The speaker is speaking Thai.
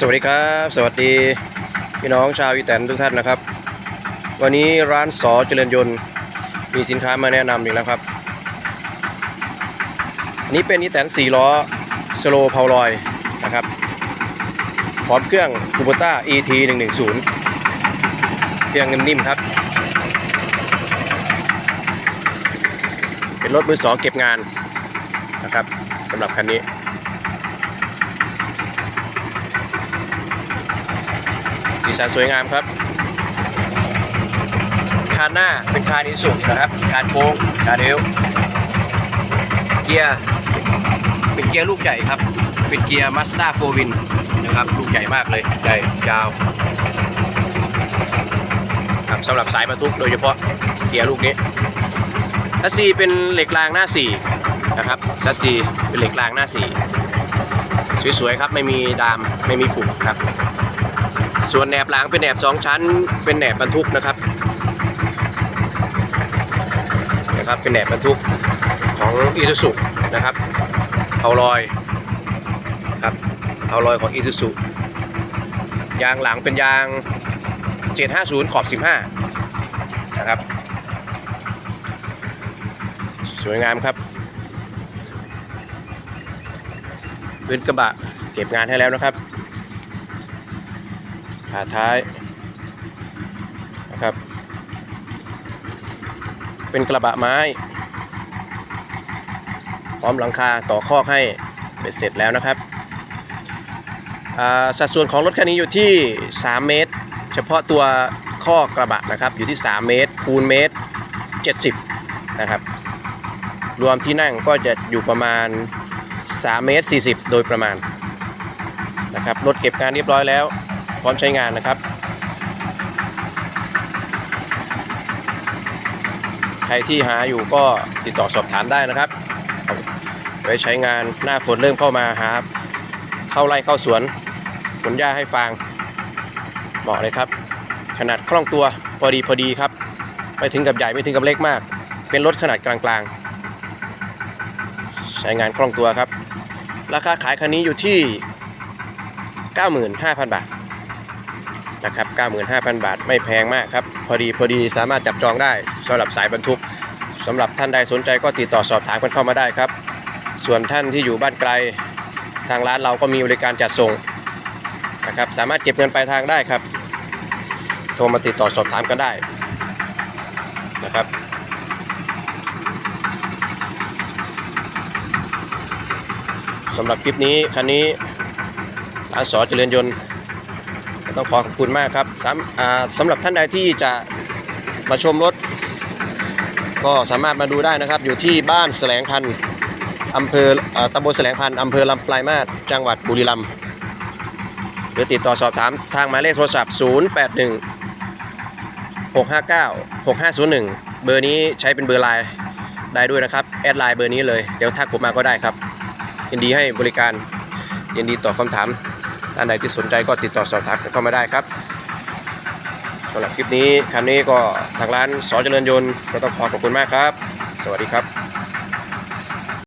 สวัสดีครับ สวัสดีพี่น้องชาวอีแตนทุกท่านนะครับ วันนี้ร้านสอเจริญยนต์มีสินค้ามาแนะนำอีกแล้วครับอันนี้เป็นอีแตน4ล้อสโลพาวลอยนะครับพร้อมเครื่องคูโบต้า ET 110เครื่องนิ่มๆครับ เป็นรถมือสองเก็บงานนะครับสำหรับคันนี้ สีสันสวยงามครับ คานหน้าเป็นคานอิสุนะครับ คานโค้งคานเอวเกียร์เป็นเกียร์ลูกใหญ่ครับ เป็นเกียร์มาส d าโฟวินนะครับ ลูกใหญ่มากเลย ใหญ่ยาวครับสำหรับสายบรรทุกโดยเฉพาะเกียร์ลูกนี้ชัสซีเป็นเหล็กรางหน้าสี่นะครับชัสซีเป็นเหล็กรางหน้าสี่สวยๆครับ ไม่มีดาม ไม่มีผุครับ ส่วนแหนบหลังเป็นแหนบสองชั้น เป็นแหนบบรรทุกนะครับนะครับเป็นแหนบบรรทุกของอีซูซุนะครับเอาลอยครับเอาลอยของอีซูซุยางหลังเป็นยาง 750 ขอบ 15 นะครับ สวยงามครับพื้นกระบะเก็บงานให้แล้วนะครับ ขาท้ายนะครับ เป็นกระบะไม้ พร้อมหลังคาต่อคอกให้เป็นเสร็จแล้วนะครับ สัดส่วนของรถคันนี้อยู่ที่ 3 เมตร เฉพาะตัวข้อกระบะนะครับ อยู่ที่ 3 เมตร คูณเมตร 70 นะครับ รวมที่นั่งก็จะอยู่ประมาณ 3 เมตร 40 โดยประมาณนะครับ รถเก็บงานเรียบร้อยแล้ว พร้อมใช้งานนะครับ ใครที่หาอยู่ก็ติดต่อสอบถามได้นะครับ ไว้ใช้งานหน้าฝนเริ่มเข้ามาหาเข้าไร่เข้าสวนขนหญ้าให้ฟางเหมาะเลยครับ ขนาดคล่องตัวพอดีพอดีครับ ไม่ถึงกับใหญ่ไม่ถึงกับเล็กมาก เป็นรถขนาดกลางๆ ใช้งานคล่องตัวครับ ราคาขายคันนี้อยู่ที่ 95,000 บาท นะครับ 95,000 บาทไม่แพงมากครับ พอดีพอดีสามารถจับจองได้สำหรับสายบรรทุกสำหรับท่านใดสนใจก็ติดต่อสอบถามกันเข้ามาได้ครับ ส่วนท่านที่อยู่บ้านไกล ทางร้านเราก็มีบริการจัดส่งนะครับสามารถเก็บเงินปลายทางได้ครับ โทรมาติดต่อสอบถามกันได้นะครับสำหรับคลิปนี้คันนี้ร้านสอเจริญยนต์ ต้องขอขอบคุณมากครับสำสำหรับท่านใดที่จะมาชมรถ ก็สามารถมาดูได้นะครับ อยู่ที่บ้านแสลงพันธ์อำเภอตำบลแสลงพันธ์อำเภอลำปลายมาศจังหวัดบุรีรัมย์หรือติดต่อสอบถามทางหมายเลขโทรศัพท์ 081 659 6501 เบอร์นี้ใช้เป็นเบอร์ไลน์ได้ด้วยนะครับ แอดไลน์เบอร์นี้เลย เดี๋ยวทักผมมาก็ได้ครับ ยินดีให้บริการยินดีตอบคำถาม ท่านใดที่สนใจก็ติดต่อสอบถามเข้ามาได้ครับสำหรับคลิปนี้คันนี้ก็ทางร้านสอเจริญยนต์ก็ต้องขอขอบคุณมากครับ สวัสดีครับ